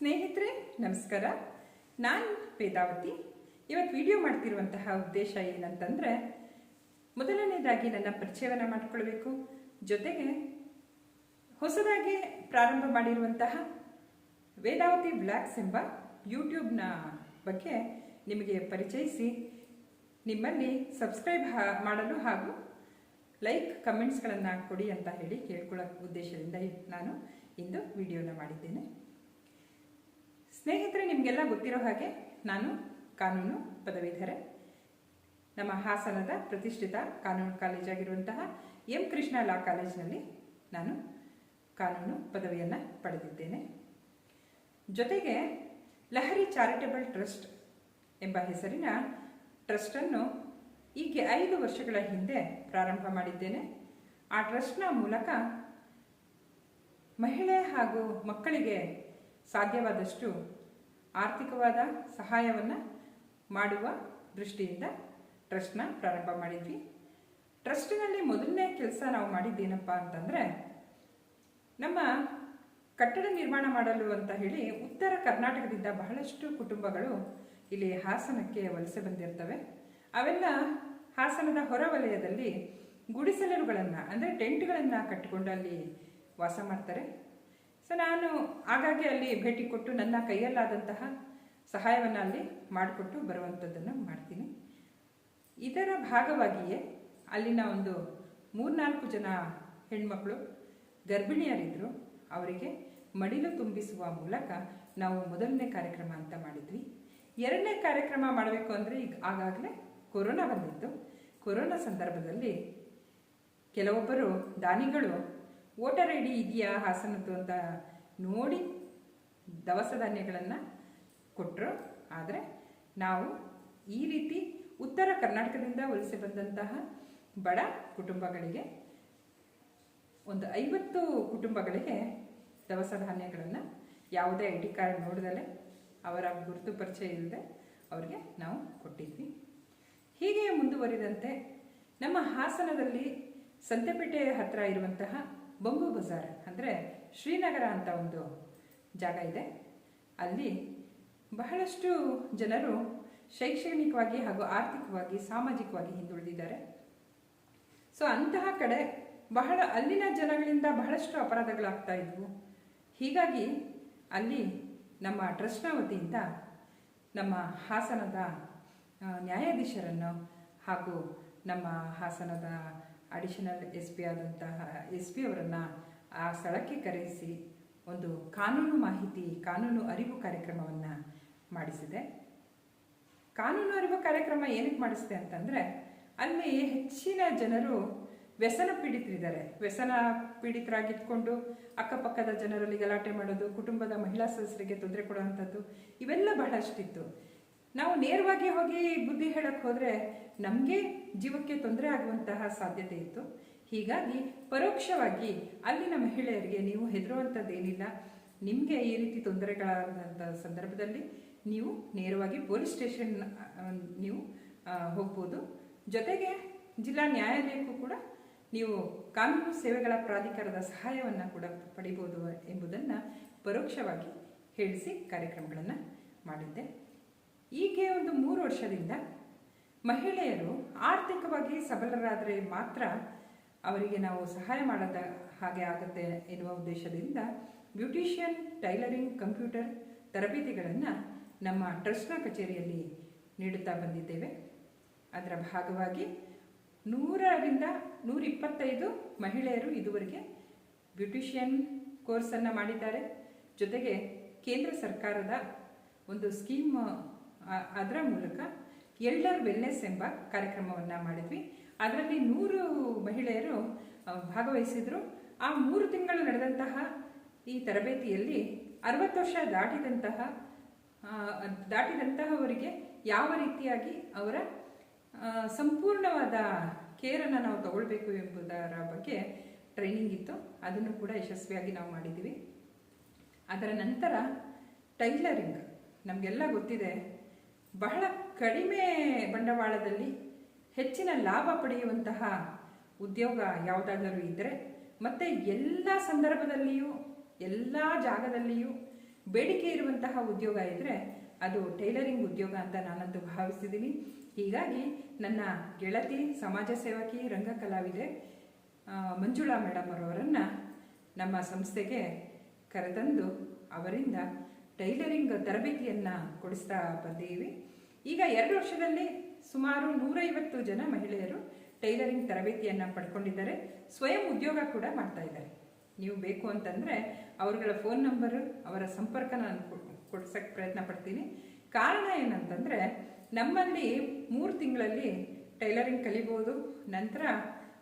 ಸ್ನೇಹಿತರೆ, ನಮಸ್ಕಾರ. ನಾನು ವೇದಾವತಿ. ಇವತ್ತು ವಿಡಿಯೋ ಮಾಡ್ತಿರುವಂತಹ ಉದ್ದೇಶ ಏನಂತಂದರೆ, ಮೊದಲನೇದಾಗಿ ನನ್ನ ಪರಿಚಯವನ್ನು ಮಾಡಿಕೊಳ್ಬೇಕು. ಜೊತೆಗೆ ಹೊಸದಾಗಿ ಪ್ರಾರಂಭ ಮಾಡಿರುವಂತಹ ವೇದಾವತಿ ಬ್ಲಾಗ್ಸ್ ಎಂಬ ಯೂಟ್ಯೂಬ್ನ ಬಗ್ಗೆ ನಿಮಗೆ ಪರಿಚಯಿಸಿ, ನಿಮ್ಮಲ್ಲಿ ಸಬ್ಸ್ಕ್ರೈಬ್ ಮಾಡಲು ಹಾಗೂ ಲೈಕ್, ಕಮೆಂಟ್ಸ್ಗಳನ್ನು ಕೊಡಿ ಅಂತ ಹೇಳಿ ಕೇಳ್ಕೊಳ್ಳೋ ಉದ್ದೇಶದಿಂದ ನಾನು ಇಂದು ವಿಡಿಯೋನ ಮಾಡಿದ್ದೇನೆ. ಸ್ನೇಹಿತರೆ, ನಿಮಗೆಲ್ಲ ಗೊತ್ತಿರೋ ಹಾಗೆ ನಾನು ಕಾನೂನು ಪದವೀಧರೆ. ನಮ್ಮ ಹಾಸನದ ಪ್ರತಿಷ್ಠಿತ ಕಾನೂನು ಕಾಲೇಜಾಗಿರುವಂತಹ ಎಂ ಕೃಷ್ಣ ಲಾ ಕಾಲೇಜಿನಲ್ಲಿ ನಾನು ಕಾನೂನು ಪದವಿಯನ್ನು ಪಡೆದಿದ್ದೇನೆ. ಜೊತೆಗೆ ಲಹರಿ ಚಾರಿಟಬಲ್ ಟ್ರಸ್ಟ್ ಎಂಬ ಹೆಸರಿನ ಟ್ರಸ್ಟನ್ನು ಈಗ ಐದು ವರ್ಷಗಳ ಹಿಂದೆ ಪ್ರಾರಂಭ ಮಾಡಿದ್ದೇನೆ. ಆ ಟ್ರಸ್ಟ್ನ ಮೂಲಕ ಮಹಿಳೆ ಹಾಗೂ ಮಕ್ಕಳಿಗೆ ಸಾಧ್ಯವಾದಷ್ಟು ಆರ್ಥಿಕವಾದ ಸಹಾಯವನ್ನು ಮಾಡುವ ದೃಷ್ಟಿಯಿಂದ ಟ್ರಸ್ಟ್ನ ಪ್ರಾರಂಭ ಮಾಡಿದ್ವಿ. ಟ್ರಸ್ಟಿನಲ್ಲಿ ಮೊದಲನೇ ಕೆಲಸ ನಾವು ಮಾಡಿದ್ದೇನಪ್ಪ ಅಂತಂದರೆ, ನಮ್ಮ ಕಟ್ಟಡ ನಿರ್ಮಾಣ ಮಾಡಲು ಅಂತ ಹೇಳಿ ಉತ್ತರ ಕರ್ನಾಟಕದಿಂದ ಬಹಳಷ್ಟು ಕುಟುಂಬಗಳು ಇಲ್ಲಿ ಹಾಸನಕ್ಕೆ ವಲಸೆ ಬಂದಿರ್ತವೆ. ಅವೆಲ್ಲ ಹಾಸನದ ಹೊರವಲಯದಲ್ಲಿ ಗುಡಿಸಲರುಗಳನ್ನು, ಅಂದರೆ ಟೆಂಟ್ಗಳನ್ನು ಕಟ್ಟಿಕೊಂಡು ಅಲ್ಲಿ ವಾಸ ಮಾಡ್ತಾರೆ. ಸೊ ನಾನು ಆಗಾಗ್ಗೆ ಅಲ್ಲಿ ಭೇಟಿ ಕೊಟ್ಟು ನನ್ನ ಕೈಯಲ್ಲಾದಂತಹ ಸಹಾಯವನ್ನು ಅಲ್ಲಿ ಮಾಡಿಕೊಟ್ಟು ಬರುವಂಥದ್ದನ್ನು ಮಾಡ್ತೀನಿ. ಇದರ ಭಾಗವಾಗಿಯೇ ಅಲ್ಲಿನ ಒಂದು ಮೂರ್ನಾಲ್ಕು ಜನ ಹೆಣ್ಮಕ್ಳು ಗರ್ಭಿಣಿಯರಿದ್ದರು ಅವರಿಗೆ ಮಡಿಲು ತುಂಬಿಸುವ ಮೂಲಕ ನಾವು ಮೊದಲನೇ ಕಾರ್ಯಕ್ರಮ ಅಂತ ಮಾಡಿದ್ವಿ. ಎರಡನೇ ಕಾರ್ಯಕ್ರಮ ಮಾಡಬೇಕು ಅಂದರೆ ಈಗ ಆಗಾಗಲೇ ಕೊರೋನಾ ಬಂದಿತ್ತು. ಕೊರೋನಾ ಸಂದರ್ಭದಲ್ಲಿ ಕೆಲವೊಬ್ಬರು ದಾನಿಗಳು ವೋಟರ್ ಐ ಡಿ ಇದೆಯಾ ಹಾಸನದ್ದು ಅಂತ ನೋಡಿ ದವಸ ಧಾನ್ಯಗಳನ್ನು ಕೊಟ್ಟರು ಆದರೆ ನಾವು ಈ ರೀತಿ ಉತ್ತರ ಕರ್ನಾಟಕದಿಂದ ವಲಸೆ ಬಂದಂತಹ ಬಡ ಕುಟುಂಬಗಳಿಗೆ ಒಂದು ಐವತ್ತು ಕುಟುಂಬಗಳಿಗೆ ದವಸ ಧಾನ್ಯಗಳನ್ನು ಯಾವುದೇ ಐ ಡಿ ಕಾರ್ಡ್ ನೋಡಿದಲೆ ಅವರ ಗುರುತು ಪರಿಚಯ ಇಲ್ಲದೆ ಅವರಿಗೆ ನಾವು ಕೊಟ್ಟಿದ್ವಿ. ಹೀಗೆ ಮುಂದುವರಿದಂತೆ ನಮ್ಮ ಹಾಸನದಲ್ಲಿ ಸಂತೆಪೇಟೆ ಹತ್ತಿರ ಇರುವಂತಹ ಬಂಗು ಬಜಾರ್ ಅಂದರೆ ಶ್ರೀನಗರ ಅಂತ ಒಂದು ಜಾಗ ಇದೆ. ಅಲ್ಲಿ ಬಹಳಷ್ಟು ಜನರು ಶೈಕ್ಷಣಿಕವಾಗಿ ಹಾಗೂ ಆರ್ಥಿಕವಾಗಿ, ಸಾಮಾಜಿಕವಾಗಿ ಹಿಂದುಳಿದಿದ್ದಾರೆ. ಸೊ ಅಂತಹ ಕಡೆ ಬಹಳ ಅಲ್ಲಿನ ಜನಗಳಿಂದ ಬಹಳಷ್ಟು ಅಪರಾಧಗಳಾಗ್ತಾ ಇದ್ವು. ಹೀಗಾಗಿ ಅಲ್ಲಿ ನಮ್ಮ ಟ್ರಸ್ಟ್ನ ವತಿಯಿಂದ ನಮ್ಮ ಹಾಸನದ ನ್ಯಾಯಾಧೀಶರನ್ನು ಹಾಗೂ ನಮ್ಮ ಹಾಸನದ ಅಡಿಷನಲ್ ಎಸ್ ಪಿ ಆದಂತಹ ಎಸ್ ಪಿ ಅವರನ್ನು ಆ ಸ್ಥಳಕ್ಕೆ ಕರೆಸಿ ಒಂದು ಕಾನೂನು ಮಾಹಿತಿ, ಕಾನೂನು ಅರಿವು ಕಾರ್ಯಕ್ರಮವನ್ನು ಮಾಡಿಸಿದೆ. ಕಾನೂನು ಅರಿವು ಕಾರ್ಯಕ್ರಮ ಏನಕ್ಕೆ ಮಾಡಿಸಿದೆ ಅಂತಂದರೆ, ಅಲ್ಲಿ ಹೆಚ್ಚಿನ ಜನರು ವ್ಯಸನ ಪೀಡಿತರಿದ್ದಾರೆ. ವ್ಯಸನ ಪೀಡಿತರಾಗಿದ್ದುಕೊಂಡು ಅಕ್ಕಪಕ್ಕದ ಜನರಲ್ಲಿ ಗಲಾಟೆ ಮಾಡೋದು, ಕುಟುಂಬದ ಮಹಿಳಾ ಸದಸ್ಯರಿಗೆ ತೊಂದರೆ ಕೊಡುವಂಥದ್ದು, ಇವೆಲ್ಲ ಬಹಳಷ್ಟಿತ್ತು. ನಾವು ನೇರವಾಗಿ ಹೋಗಿ ಬುದ್ಧಿ ಹೇಳಕ್ಕೆ ಹೋದರೆ ನಮಗೆ ಜೀವಕ್ಕೆ ತೊಂದರೆ ಆಗುವಂತಹ ಸಾಧ್ಯತೆ ಇತ್ತು. ಹೀಗಾಗಿ ಪರೋಕ್ಷವಾಗಿ ಅಲ್ಲಿನ ಮಹಿಳೆಯರಿಗೆ ನೀವು ಹೆದರುವಂಥದ್ದೇನಿಲ್ಲ ನಿಮಗೆ ಈ ರೀತಿ ತೊಂದರೆಗಳಾದಂಥ ಸಂದರ್ಭದಲ್ಲಿ ನೀವು ನೇರವಾಗಿ ಪೊಲೀಸ್ ಸ್ಟೇಷನ್ ನೀವು ಹೋಗ್ಬೋದು. ಜೊತೆಗೆ ಜಿಲ್ಲಾ ನ್ಯಾಯಾಲಯಕ್ಕೂ ಕೂಡ ನೀವು ಕಾನೂನು ಸೇವೆಗಳ ಪ್ರಾಧಿಕಾರದ ಸಹಾಯವನ್ನು ಕೂಡ ಪಡಿಬೋದು ಎಂಬುದನ್ನು ಪರೋಕ್ಷವಾಗಿ ಹೇಳಿಸಿ ಕಾರ್ಯಕ್ರಮಗಳನ್ನು ಮಾಡಿದ್ದೆ. ಹೀಗೆ ಒಂದು ಮೂರು ವರ್ಷದಿಂದ ಮಹಿಳೆಯರು ಆರ್ಥಿಕವಾಗಿ ಸಬಲರಾದರೆ ಮಾತ್ರ ಅವರಿಗೆ ನಾವು ಸಹಾಯ ಮಾಡದ ಹಾಗೆ ಆಗುತ್ತೆ ಎನ್ನುವ ಉದ್ದೇಶದಿಂದ ಬ್ಯೂಟಿಷಿಯನ್, ಟೈಲರಿಂಗ್, ಕಂಪ್ಯೂಟರ್ ತರಬೇತಿಗಳನ್ನು ನಮ್ಮ ಟ್ರಸ್ಟ್ನ ಕಚೇರಿಯಲ್ಲಿ ನೀಡುತ್ತಾ ಬಂದಿದ್ದೇವೆ. ಅದರ ಭಾಗವಾಗಿ ನೂರರಿಂದ ನೂರಿಪ್ಪತ್ತೈದು ಮಹಿಳೆಯರು ಇದುವರೆಗೆ ಬ್ಯೂಟಿಷಿಯನ್ ಕೋರ್ಸನ್ನು ಮಾಡಿದ್ದಾರೆ. ಜೊತೆಗೆ ಕೇಂದ್ರ ಸರ್ಕಾರದ ಒಂದು ಸ್ಕೀಮ್ ಅದರ ಮೂಲಕ ಎಲ್ಡರ್ ವೆಲ್ನೆಸ್ ಎಂಬ ಕಾರ್ಯಕ್ರಮವನ್ನು ಮಾಡಿದ್ವಿ. ಅದರಲ್ಲಿ ನೂರು ಮಹಿಳೆಯರು ಭಾಗವಹಿಸಿದರು. ಆ ಮೂರು ತಿಂಗಳು ನಡೆದಂತಹ ಈ ತರಬೇತಿಯಲ್ಲಿ ಅರವತ್ತು ವರ್ಷ ದಾಟಿದಂತಹ ದಾಟಿದಂತಹವರಿಗೆ ಯಾವ ರೀತಿಯಾಗಿ ಅವರ ಸಂಪೂರ್ಣವಾದ ಕೇರನ್ನು ನಾವು ತಗೊಳ್ಬೇಕು ಎಂಬುದರ ಬಗ್ಗೆ ಟ್ರೈನಿಂಗ್ ಇತ್ತು. ಅದನ್ನು ಕೂಡ ಯಶಸ್ವಿಯಾಗಿ ನಾವು ಮಾಡಿದ್ದೀವಿ. ಅದರ ನಂತರ ಟೈಲರಿಂಗ್ ನಮಗೆಲ್ಲ ಗೊತ್ತಿದೆ. ಬಹಳ ಕಡಿಮೆ ಬಂಡವಾಳದಲ್ಲಿ ಹೆಚ್ಚಿನ ಲಾಭ ಪಡೆಯುವಂತಹ ಉದ್ಯೋಗ ಯಾವುದಾದರೂ ಇದ್ದರೆ ಮತ್ತು ಎಲ್ಲ ಸಂದರ್ಭದಲ್ಲಿಯೂ, ಎಲ್ಲ ಜಾಗದಲ್ಲಿಯೂ ಬೇಡಿಕೆ ಇರುವಂತಹ ಉದ್ಯೋಗ ಇದ್ದರೆ ಅದು ಟೈಲರಿಂಗ್ ಉದ್ಯೋಗ ಅಂತ ನಾನಂತೂ ಭಾವಿಸಿದ್ದೀನಿ ಹೀಗಾಗಿ ನನ್ನ ಗೆಳತಿ, ಸಮಾಜ ಸೇವಕಿ, ರಂಗ ಕಲಾವಿದೆ ಮಂಜುಳಾ ಮೇಡಮ್ ಅವರನ್ನು ನಮ್ಮ ಸಂಸ್ಥೆಗೆ ಕರೆತಂದು ಅವರಿಂದ ಟೈಲರಿಂಗ್ ತರಬೇತಿಯನ್ನು ಕೊಡಿಸ್ತಾ ಬಂದಿದ್ದೀವಿ. ಈಗ ಎರಡು ವರ್ಷದಲ್ಲಿ ಸುಮಾರು ನೂರೈವತ್ತು ಜನ ಮಹಿಳೆಯರು ಟೈಲರಿಂಗ್ ತರಬೇತಿಯನ್ನು ಪಡ್ಕೊಂಡಿದ್ದಾರೆ. ಸ್ವಯಂ ಉದ್ಯೋಗ ಕೂಡ ಮಾಡ್ತಾ ಇದ್ದಾರೆ. ನೀವು ಬೇಕು ಅಂತಂದರೆ ಅವರುಗಳ ಫೋನ್ ನಂಬರ್, ಅವರ ಸಂಪರ್ಕ ನಾನು ಕೊಡ್ಸೋಕ್ಕೆ ಪ್ರಯತ್ನ ಪಡ್ತೀನಿ. ಕಾರಣ ಏನಂತಂದರೆ ನಮ್ಮಲ್ಲಿ ಮೂರು ತಿಂಗಳಲ್ಲಿ ಟೈಲರಿಂಗ್ ಕಲಿಬೋದು. ನಂತರ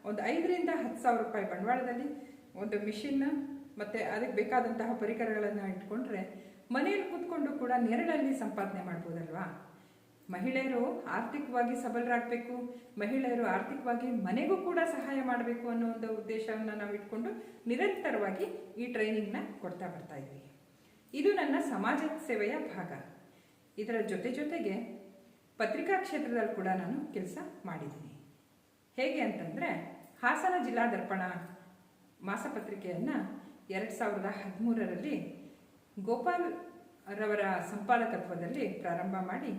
ಒಂದು ಐದರಿಂದ ಹತ್ತು ಸಾವಿರ ರೂಪಾಯಿ ಬಂಡವಾಳದಲ್ಲಿ ಒಂದು ಮಿಷಿನ್ ಮತ್ತು ಅದಕ್ಕೆ ಬೇಕಾದಂತಹ ಪರಿಕರಗಳನ್ನು ಇಟ್ಕೊಂಡ್ರೆ ಮನೆಯಲ್ಲಿ ಕೂತ್ಕೊಂಡು ಕೂಡ ನೆರಳಲ್ಲಿ ಸಂಪಾದನೆ ಮಾಡ್ಬೋದಲ್ವಾ? ಮಹಿಳೆಯರು ಆರ್ಥಿಕವಾಗಿ ಸಬಲರಾಗಬೇಕು, ಮಹಿಳೆಯರು ಆರ್ಥಿಕವಾಗಿ ಮನೆಗೂ ಕೂಡ ಸಹಾಯ ಮಾಡಬೇಕು ಅನ್ನೋ ಒಂದು ಉದ್ದೇಶವನ್ನು ನಾವು ಇಟ್ಕೊಂಡು ನಿರಂತರವಾಗಿ ಈ ಟ್ರೈನಿಂಗ್ನ ಕೊಡ್ತಾ ಬರ್ತಾ ಇದ್ವಿ. ಇದು ನನ್ನ ಸಮಾಜ ಸೇವೆಯ ಭಾಗ. ಇದರ ಜೊತೆ ಜೊತೆಗೆ ಪತ್ರಿಕಾ ಕ್ಷೇತ್ರದಲ್ಲಿ ಕೂಡ ನಾನು ಕೆಲಸ ಮಾಡಿದ್ದೀನಿ. ಹೇಗೆ ಅಂತಂದರೆ, ಹಾಸನ ಜಿಲ್ಲಾ ದರ್ಪಣ ಮಾಸಪತ್ರಿಕೆಯನ್ನು ಎರಡು ಸಾವಿರದ ಹದಿಮೂರರಲ್ಲಿ ಗೋಪಾಲ್ ರವರ ಸಂಪಾದಕತ್ವದಲ್ಲಿ ಪ್ರಾರಂಭ ಮಾಡಿ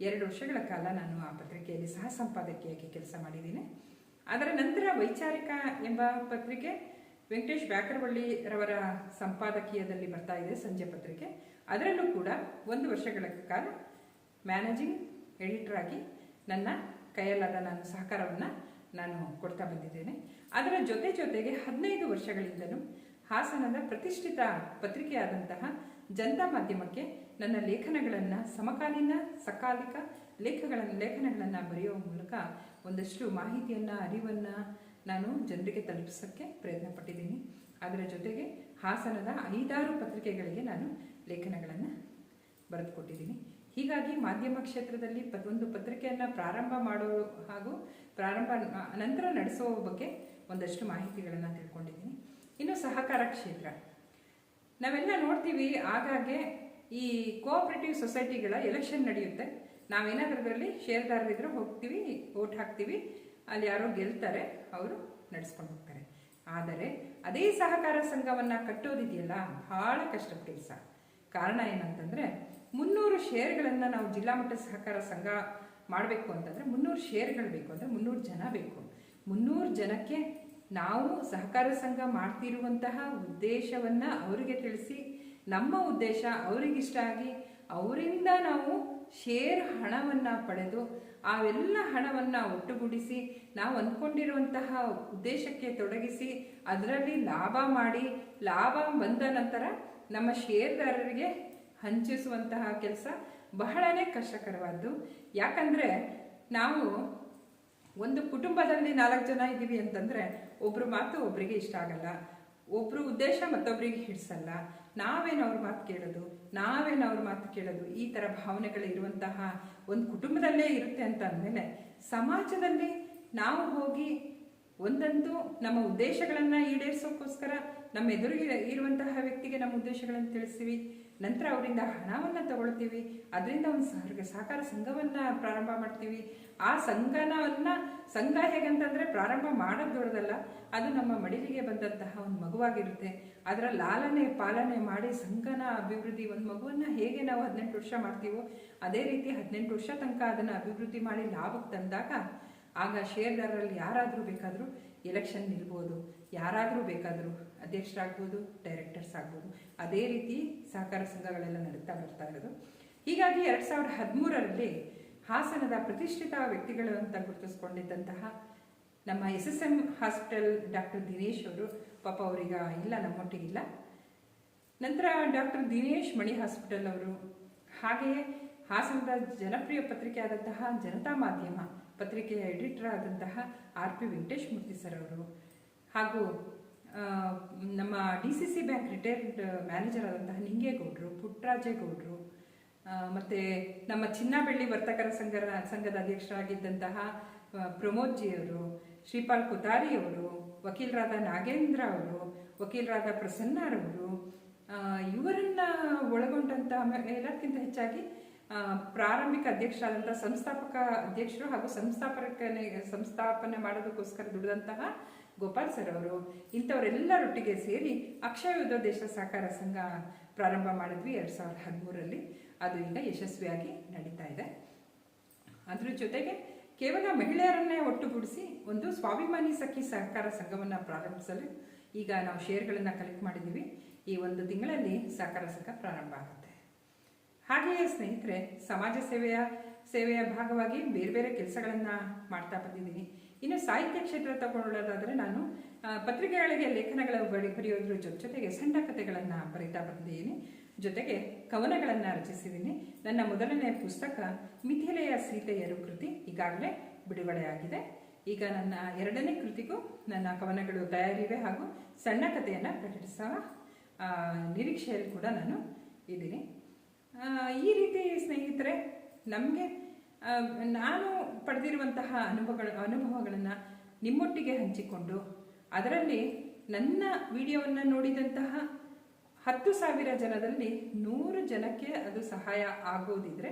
ಎರಡು ವರ್ಷಗಳ ಕಾಲ ನಾನು ಆ ಪತ್ರಿಕೆಯಲ್ಲಿ ಸಹ ಸಂಪಾದಕಿಯಾಗಿ ಕೆಲಸ ಮಾಡಿದ್ದೀನಿ. ಅದರ ನಂತರ ವೈಚಾರಿಕ ಎಂಬ ಪತ್ರಿಕೆ ವೆಂಕಟೇಶ್ ಬ್ಯಾಕರವಳ್ಳಿ ರವರ ಸಂಪಾದಕೀಯದಲ್ಲಿ ಬರ್ತಾ ಇದೆ ಸಂಜೆ ಪತ್ರಿಕೆ. ಅದರಲ್ಲೂ ಕೂಡ ಒಂದು ವರ್ಷಗಳ ಕಾಲ ಮ್ಯಾನೇಜಿಂಗ್ ಎಡಿಟರ್ ಆಗಿ ನನ್ನ ಕೈಯಲ್ಲಾದ ನಾನು ಸಹಕಾರವನ್ನು ನಾನು ಕೊಡ್ತಾ ಬಂದಿದ್ದೇನೆ. ಅದರ ಜೊತೆ ಜೊತೆಗೆ ಹದಿನೈದು ವರ್ಷಗಳಿಂದಲೂ ಹಾಸನದ ಪ್ರತಿಷ್ಠಿತ ಪತ್ರಿಕೆಯಾದಂತಹ ಜನತಾ ಮಾಧ್ಯಮಕ್ಕೆ ನನ್ನ ಲೇಖನಗಳನ್ನು ಸಮಕಾಲೀನ, ಸಕಾಲಿಕ ಲೇಖಗಳನ್ನು ಲೇಖನಗಳನ್ನು ಬರೆಯುವ ಮೂಲಕ ಒಂದಷ್ಟು ಮಾಹಿತಿಯನ್ನು, ಅರಿವನ್ನು ನಾನು ಜನರಿಗೆ ತಲುಪಿಸೋಕ್ಕೆ ಪ್ರಯತ್ನ ಪಟ್ಟಿದ್ದೀನಿ ಅದರ ಜೊತೆಗೆ ಹಾಸನದ ಐದಾರು ಪತ್ರಿಕೆಗಳಿಗೆ ನಾನು ಲೇಖನಗಳನ್ನು ಬರೆದುಕೊಟ್ಟಿದ್ದೀನಿ. ಹೀಗಾಗಿ ಮಾಧ್ಯಮ ಕ್ಷೇತ್ರದಲ್ಲಿ ಪ ಒಂದು ಪತ್ರಿಕೆಯನ್ನು ಪ್ರಾರಂಭ ಮಾಡೋ ಹಾಗೂ ಪ್ರಾರಂಭ ನಂತರ ನಡೆಸುವ ಬಗ್ಗೆ ಒಂದಷ್ಟು ಮಾಹಿತಿಗಳನ್ನು ತಿಳ್ಕೊಂಡಿದ್ದೀನಿ. ಇನ್ನು ಸಹಕಾರ ಕ್ಷೇತ್ರ. ನಾವೆಲ್ಲ ನೋಡ್ತೀವಿ ಆಗಾಗ್ಗೆ ಈ ಕೋಆಪರೇಟಿವ್ ಸೊಸೈಟಿಗಳ ಎಲೆಕ್ಷನ್ ನಡೆಯುತ್ತೆ. ನಾವೇನಾದ್ರೂ ಅದರಲ್ಲಿ ಶೇರ್ದಾರರಿದ್ರೆ ಹೋಗ್ತೀವಿ ಓಟ್ ಹಾಕ್ತೀವಿ, ಅಲ್ಲಿ ಯಾರೋ ಗೆಲ್ತಾರೆ, ಅವರು ನಡೆಸ್ಕೊಂಡು ಹೋಗ್ತಾರೆ. ಆದರೆ ಅದೇ ಸಹಕಾರ ಸಂಘವನ್ನು ಕಟ್ಟೋದಿದೆಯಲ್ಲ, ಬಹಳ ಕಷ್ಟದ ಕೆಲಸ ಕಾರಣ ಏನಂತಂದರೆ ಮುನ್ನೂರು ಶೇರ್ಗಳನ್ನು ನಾವು ಜಿಲ್ಲಾ ಮಟ್ಟ ಸಹಕಾರ ಸಂಘ ಮಾಡಬೇಕು ಅಂತಂದರೆ ಮುನ್ನೂರು ಶೇರ್ಗಳು ಬೇಕು ಅಂದರೆ ಮುನ್ನೂರು ಜನ ಬೇಕು. ಮುನ್ನೂರು ಜನಕ್ಕೆ ನಾವು ಸಹಕಾರ ಸಂಘ ಮಾಡ್ತಿರುವಂತಹ ಉದ್ದೇಶವನ್ನು ಅವರಿಗೆ ತಿಳಿಸಿ, ನಮ್ಮ ಉದ್ದೇಶ ಅವರಿಗಿಷ್ಟ ಆಗಿ ಅವರಿಂದ ನಾವು ಶೇರ್ ಹಣವನ್ನು ಪಡೆದು ಅವೆಲ್ಲ ಹಣವನ್ನು ಒಟ್ಟುಗೂಡಿಸಿ ನಾವು ಅಂದ್ಕೊಂಡಿರುವಂತಹ ಉದ್ದೇಶಕ್ಕೆ ತೊಡಗಿಸಿ ಅದರಲ್ಲಿ ಲಾಭ ಮಾಡಿ, ಲಾಭ ಬಂದ ನಂತರ ನಮ್ಮ ಶೇರ್ದಾರರಿಗೆ ಹಂಚಿಸುವಂತಹ ಕೆಲಸ ಬಹಳನೇ ಕಷ್ಟಕರವಾದ್ದು. ಯಾಕಂದರೆ ನಾವು ಒಂದು ಕುಟುಂಬದಲ್ಲಿ ನಾಲ್ಕು ಜನ ಇದ್ದೀವಿ ಅಂತಂದರೆ ಒಬ್ರು ಮಾತು ಒಬ್ಬರಿಗೆ ಇಷ್ಟ ಆಗಲ್ಲ, ಒಬ್ರು ಉದ್ದೇಶ ಮತ್ತೊಬ್ಬರಿಗೆ ಹಿಡಿಸಲ್ಲ. ನಾವೇನು ಅವ್ರ ಮಾತು ಕೇಳೋದು, ನಾವೇನು ಅವ್ರ ಮಾತು ಕೇಳೋದು, ಈ ಥರ ಭಾವನೆಗಳು ಇರುವಂತಹ ಒಂದು ಕುಟುಂಬದಲ್ಲೇ ಇರುತ್ತೆ ಅಂತ ಅಂದಮೇಲೆ ಸಮಾಜದಲ್ಲಿ ನಾವು ಹೋಗಿ ಒಂದಂತೂ ನಮ್ಮ ಉದ್ದೇಶಗಳನ್ನು ಈಡೇರಿಸೋಕ್ಕೋಸ್ಕರ ನಮ್ಮ ಎದುರಿಗೆ ಇರುವಂತಹ ವ್ಯಕ್ತಿಗೆ ನಮ್ಮ ಉದ್ದೇಶಗಳನ್ನು ತಿಳಿಸ್ತೀವಿ. ನಂತರ ಅವರಿಂದ ಹಣವನ್ನು ತಗೊಳ್ತೀವಿ. ಅದರಿಂದ ಒಂದು ಸಹ ಸಹಕಾರ ಸಂಘವನ್ನು ಪ್ರಾರಂಭ ಮಾಡ್ತೀವಿ. ಆ ಸಂಘನವನ್ನು, ಸಂಘ ಹೇಗಂತಂದರೆ ಪ್ರಾರಂಭ ಮಾಡೋದು ದೊಡ್ಡದಲ್ಲ, ಅದು ನಮ್ಮ ಮಡಿಲಿಗೆ ಬಂದಂತಹ ಒಂದು ಮಗುವಾಗಿರುತ್ತೆ. ಅದರ ಲಾಲನೆ, ಪಾಲನೆ ಮಾಡಿ ಸಂಘನ ಅಭಿವೃದ್ಧಿ, ಒಂದು ಮಗುವನ್ನು ಹೇಗೆ ನಾವು ಹದಿನೆಂಟು ವರ್ಷ ಮಾಡ್ತೀವೋ, ಅದೇ ರೀತಿ ಹದಿನೆಂಟು ವರ್ಷ ತನಕ ಅದನ್ನು ಅಭಿವೃದ್ಧಿ ಮಾಡಿ ಲಾಭಕ್ಕೆ ತಂದಾಗ, ಆಗ ಶೇರ್ದಾರರಲ್ಲಿ ಯಾರಾದರೂ ಬೇಕಾದರೂ ಎಲೆಕ್ಷನ್ ನಿಲ್ಬೋದು. ಯಾರಾದರೂ ಬೇಕಾದರೂ ಅಧ್ಯಕ್ಷರಾಗ್ಬೋದು ಡೈರೆಕ್ಟರ್ಸ್ ಆಗ್ಬೋದು. ಅದೇ ರೀತಿ ಸಹಕಾರ ಸಂಘಗಳೆಲ್ಲ ನಡೀತಾ ಬರ್ತಾ ಇರೋದು. ಹೀಗಾಗಿ ಎರಡು ಸಾವಿರದ ಹದಿಮೂರರಲ್ಲಿ ಹಾಸನದ ಪ್ರತಿಷ್ಠಿತ ವ್ಯಕ್ತಿಗಳು ಅಂತ ಗುರುತಿಸ್ಕೊಂಡಿದ್ದಂತಹ ನಮ್ಮ S S M hospital doctor Dinesh ಅವರು, ಪಾಪ ಅವರೀಗ ಇಲ್ಲ ನಮ್ಮೊಟ್ಟಿಗಿಲ್ಲ ನಂತರ ಡಾಕ್ಟರ್ ದಿನೇಶ್ ಮಣಿ ಹಾಸ್ಪಿಟಲ್ ಅವರು, ಹಾಗೆಯೇ ಹಾಸನದ ಜನಪ್ರಿಯ ಪತ್ರಿಕೆ ಆದಂತಹ ಜನತಾ ಮಾಧ್ಯಮ ಪತ್ರಿಕೆಯ ಎಡಿಟರ್ ಆದಂತಹ R P Venkatesh Murthy sir ಅವರು. ಹಾಗೂ ನಮ್ಮ D C C bank retired manager ಆದಂತಹ ನಿಂಗೇಗೌಡರು ಪುಟ್ಟರಾಜೇಗೌಡರು ಮತ್ತು ನಮ್ಮ ಚಿನ್ನ ಬೆಳ್ಳಿ ವರ್ತಕರ ಸಂಘದ ಸಂಘದ ಅಧ್ಯಕ್ಷರಾಗಿದ್ದಂತಹ ಪ್ರಮೋದ್ ಜಿ ಅವರು, ಶ್ರೀಪಾಲ್ ಕುತಾರಿಯವರು ವಕೀಲರಾದ ನಾಗೇಂದ್ರ ಅವರು ವಕೀಲರಾದ ಪ್ರಸನ್ನರವರು ಇವರನ್ನು ಒಳಗೊಂಡಂತಹ ಎಲ್ಲಕ್ಕಿಂತ ಹೆಚ್ಚಾಗಿ ಪ್ರಾರಂಭಿಕ ಅಧ್ಯಕ್ಷರಾದಂತಹ ಸಂಸ್ಥಾಪಕ ಅಧ್ಯಕ್ಷರು ಹಾಗೂ ಸಂಸ್ಥಾಪಕನೆ ಸಂಸ್ಥಾಪನೆ ಮಾಡೋದಕ್ಕೋಸ್ಕರ ದುಡಿದಂತಹ ಗೋಪಾಲ್ ಸರ್ ಅವರು. ಇಂಥವರೆಲ್ಲರೊಟ್ಟಿಗೆ ಸೇರಿ ಅಕ್ಷಯ ದೇಶ ಸಹಕಾರ ಸಂಘ ಪ್ರಾರಂಭ ಮಾಡಿದ್ವಿ ಎರಡು ಸಾವಿರದ ಹದಿಮೂರರಲ್ಲಿ. ಅದು ಈಗ ಯಶಸ್ವಿಯಾಗಿ ನಡೀತಾ ಇದೆ. ಅದ್ರ ಜೊತೆಗೆ ಕೇವಲ ಮಹಿಳೆಯರನ್ನೇ ಒಟ್ಟುಗೂಡಿಸಿ ಒಂದು ಸ್ವಾಭಿಮಾನಿ ಸಖಿ ಸಹಕಾರ ಸಂಘವನ್ನು ಪ್ರಾರಂಭಿಸಲು ಈಗ ನಾವು ಶೇರ್ಗಳನ್ನು ಕಲೆಕ್ಟ್ ಮಾಡಿದ್ದೀವಿ. ಈ ಒಂದು ತಿಂಗಳಲ್ಲಿ ಸಹಕಾರ ಸಂಘ ಪ್ರಾರಂಭ ಆಗುತ್ತೆ. ಹಾಗೆಯೇ ಸ್ನೇಹಿತರೆ, ಸಮಾಜ ಸೇವೆಯ ಸೇವೆಯ ಭಾಗವಾಗಿ ಬೇರೆ ಬೇರೆ ಕೆಲಸಗಳನ್ನು ಮಾಡ್ತಾ ಬಂದಿದ್ದೀನಿ. ಇನ್ನು ಸಾಹಿತ್ಯ ಕ್ಷೇತ್ರ ತಗೊಳ್ಳೋದಾದರೆ ನಾನು ಪತ್ರಿಕೆಗಳಿಗೆ ಲೇಖನಗಳ ಬರಿ, ಬರೆಯೋದ್ರ ಜೊತೆ ಜೊತೆಗೆ ಸಣ್ಣ ಕಥೆಗಳನ್ನು ಬರೀತಾ ಬಂದಿದ್ದೀನಿ. ಜೊತೆಗೆ ಕವನಗಳನ್ನು ರಚಿಸಿದ್ದೀನಿ. ನನ್ನ ಮೊದಲನೇ ಪುಸ್ತಕ ಮಿಥಿಲೆಯ ಸೀತೆಯರು ಕೃತಿ ಈಗಾಗಲೇ ಬಿಡುಗಡೆಯಾಗಿದೆ ಈಗ ನನ್ನ ಎರಡನೇ ಕೃತಿಗೂ ನನ್ನ ಕವನಗಳು ತಯಾರಿವೆ ಹಾಗೂ ಸಣ್ಣ ಕಥೆಯನ್ನು ಪ್ರಕಟಿಸುವ ನಿರೀಕ್ಷೆಯಲ್ಲಿ ಕೂಡ ನಾನು ಇದ್ದೀನಿ. ಈ ರೀತಿ ಸ್ನೇಹಿತರೆ, ನಮಗೆ ನಾನು ಪಡೆದಿರುವಂತಹ ಅನುಭವಗಳ, ಅನುಭವಗಳನ್ನು ನಿಮ್ಮೊಟ್ಟಿಗೆ ಹಂಚಿಕೊಂಡು, ಅದರಲ್ಲಿ ನನ್ನ ವಿಡಿಯೋವನ್ನು ನೋಡಿದಂತಹ ಹತ್ತು ಸಾವಿರ ಜನರಲ್ಲಿ ನೂರು ಜನಕ್ಕೆ ಅದು ಸಹಾಯ ಆಗೋದಿದ್ರೆ,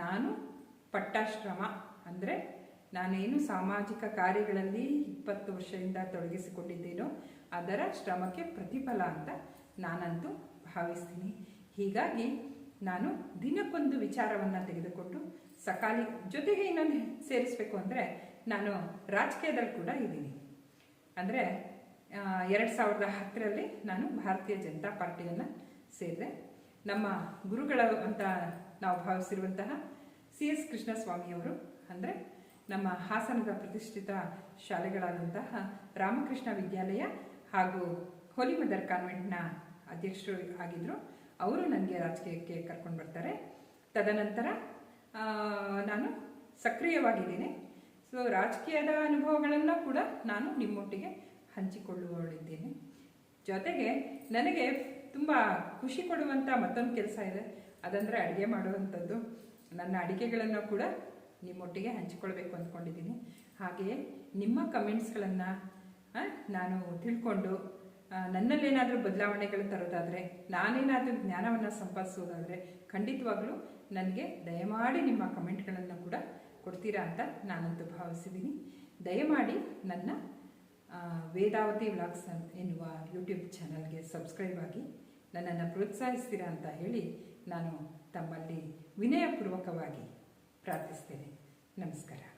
ನಾನು ಪಟ್ಟಾಶ್ರಮ ಅಂದರೆ ನಾನೇನು ಸಾಮಾಜಿಕ ಕಾರ್ಯಗಳಲ್ಲಿ ಇಪ್ಪತ್ತು ವರ್ಷದಿಂದ ತೊಡಗಿಸಿಕೊಂಡಿದ್ದೇನೋ, ಅದರ ಶ್ರಮಕ್ಕೆ ಪ್ರತಿಫಲ ಅಂತ ನಾನಂತೂ ಭಾವಿಸ್ತೀನಿ. ಹೀಗಾಗಿ ನಾನು ದಿನಕ್ಕೊಂದು ವಿಚಾರವನ್ನು ತೆಗೆದುಕೊಂಡು ಸಕಾಲಿ ಜೊತೆಗೆ ಇನ್ನೊಂದು ಸೇರಿಸಬೇಕು ಅಂದರೆ ನಾನು ರಾಜಕೀಯದಲ್ಲಿ ಕೂಡ ಇದ್ದೀನಿ. ಅಂದರೆ ಎರಡು ಸಾವಿರದ ಹತ್ತರಲ್ಲಿ ನಾನು ಭಾರತೀಯ ಜನತಾ ಪಾರ್ಟಿಯನ್ನು ಸೇರಿದೆ. ನಮ್ಮ ಗುರುಗಳ ಅಂತ ನಾವು ಭಾವಿಸಿರುವಂತಹ ಸಿ ಎಸ್ ಕೃಷ್ಣಸ್ವಾಮಿಯವರು, ಅಂದರೆ ನಮ್ಮ ಹಾಸನದ ಪ್ರತಿಷ್ಠಿತ ಶಾಲೆಗಳಾದಂತಹ ರಾಮಕೃಷ್ಣ ವಿದ್ಯಾಲಯ ಹಾಗೂ ಹೋಲಿ ಮದರ್ ಕಾನ್ವೆಂಟ್ನ ಅಧ್ಯಕ್ಷರು ಆಗಿದ್ದರು ಅವರು ನನಗೆ ರಾಜಕೀಯಕ್ಕೆ ಕರ್ಕೊಂಡು ಬರ್ತಾರೆ. ತದನಂತರ ನಾನು ಸಕ್ರಿಯವಾಗಿದ್ದೀನಿ. ಸೊ ರಾಜಕೀಯದ ಅನುಭವಗಳನ್ನು ಕೂಡ ನಾನು ನಿಮ್ಮೊಟ್ಟಿಗೆ ಹಂಚಿಕೊಳ್ಳುವವಳಿದ್ದೇನೆ. ಜೊತೆಗೆ ನನಗೆ ತುಂಬ ಖುಷಿ ಕೊಡುವಂಥ ಮತ್ತೊಂದು ಕೆಲಸ ಇದೆ. ಅದಂದರೆ ಅಡುಗೆ ಮಾಡುವಂಥದ್ದು. ನನ್ನ ಅಡುಗೆಗಳನ್ನು ಕೂಡ ನಿಮ್ಮೊಟ್ಟಿಗೆ ಹಂಚಿಕೊಳ್ಬೇಕು ಅಂದ್ಕೊಂಡಿದ್ದೀನಿ. ಹಾಗೆಯೇ ನಿಮ್ಮ ಕಮೆಂಟ್ಸ್ಗಳನ್ನು ನಾನು ತಿಳ್ಕೊಂಡು ನನ್ನಲ್ಲೇನಾದರೂ ಬದಲಾವಣೆಗಳು ತರೋದಾದರೆ, ನಾನೇನಾದರೂ ಜ್ಞಾನವನ್ನು ಸಂಪಾದಿಸೋದಾದರೆ ಖಂಡಿತವಾಗ್ಲೂ ನನಗೆ ದಯಮಾಡಿ ನಿಮ್ಮ ಕಮೆಂಟ್ಗಳನ್ನು ಕೂಡ ಕೊಡ್ತೀರಾ ಅಂತ ನಾನಂತೂ ಭಾವಿಸಿದ್ದೀನಿ ದಯಮಾಡಿ ನನ್ನ ವೇದಾವತಿ ವ್ಲಾಗ್ಸ್ ಎನ್ನುವ ಯೂಟ್ಯೂಬ್ ಚಾನಲ್ಗೆ ಸಬ್ಸ್ಕ್ರೈಬ್ ಆಗಿ ನನ್ನನ್ನು ಪ್ರೋತ್ಸಾಹಿಸ್ತೀರಾ ಅಂತ ಹೇಳಿ ನಾನು ತಮ್ಮಲ್ಲಿ ವಿನಯಪೂರ್ವಕವಾಗಿ ಪ್ರಾರ್ಥಿಸ್ತೇನೆ. ನಮಸ್ಕಾರ.